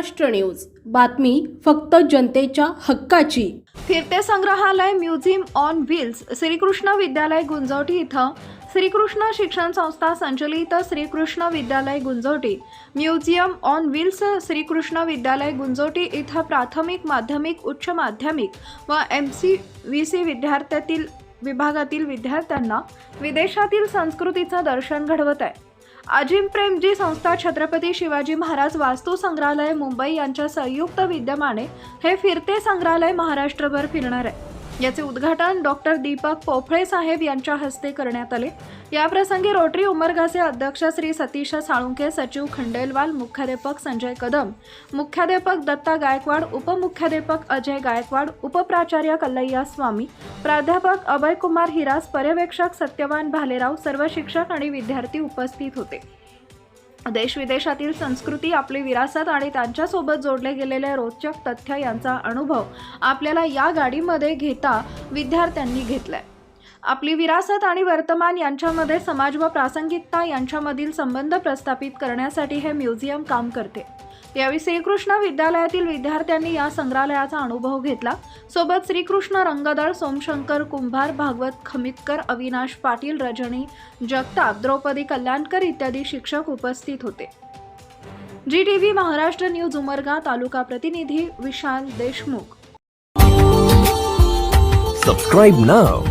Maharashtra news. बातमी फक्त जनतेच्या हक्काची. फिरते संग्रहालय museum on wheels Shrikrishna Vidyalaya गुंजवटी इथं श्रीकृष्ण शिक्षण संस्था संचलित Shrikrishna Vidyalaya Gunjwati. Museum on wheels Shrikrishna Vidyalaya Gunjwati इथं प्राथमिक माध्यमिक उच्च माध्यमिक व एम सी व्ही सी विद्यार्थ्यातील विभागातील विद्यार्थ्यांना विदेशातील संस्कृतीचं दर्शन घडवत आहे. अजिम प्रेमजी संस्था छत्रपती शिवाजी महाराज वास्तू संग्रहालय मुंबई यांच्या संयुक्त विद्यमाने हे फिरते संग्रहालय महाराष्ट्रभर फिरणार आहे. याचे उद्घाटन डॉक्टर दीपक पोफळे साहेब यांच्या हस्ते करण्यात आले. याप्रसंगी रोटरी उमरगाचे अध्यक्ष श्री सतीश साळुंके सचिव खंडेलवाल मुख्याध्यापक संजय कदम मुख्याध्यापक दत्ता गायकवाड उपमुख्याध्यापक अजय गायकवाड उपप्राचार्य कल्लैया स्वामी प्राध्यापक अभय कुमार हिरास पर्यवेक्षक सत्यवान भालेराव सर्व शिक्षक आणि विद्यार्थी उपस्थित होते. देश विदेशातील संस्कृती आपली विरासत आणि त्यांच्यासोबत जोडले गेलेले रोचक तथ्य यांचा अनुभव आपल्याला या गाडीमध्ये घेता विद्यार्थ्यांनी घेतलाय. आपली विरासत आणि वर्तमान यांच्यामध्ये समाज व प्रासंगिकता यांच्यामधील संबंध प्रस्थापित करण्यासाठी हे म्युझियम काम करते. यावेळी श्रीकृष्ण विद्यालयातील विद्यार्थ्यांनी या संग्रहालयाचा अनुभव घेतला. सोबत श्रीकृष्ण रंगदळ सोमशंकर कुंभार भागवत खमितकर अविनाश पाटील रजनी जगताप द्रौपदी कल्याणकर इत्यादी शिक्षक उपस्थित होते. G T V Maharashtra news Umarga taluka प्रतिनिधी Vishal Deshmukh. Subscribe now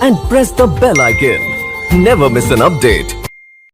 and press the bell icon never miss an update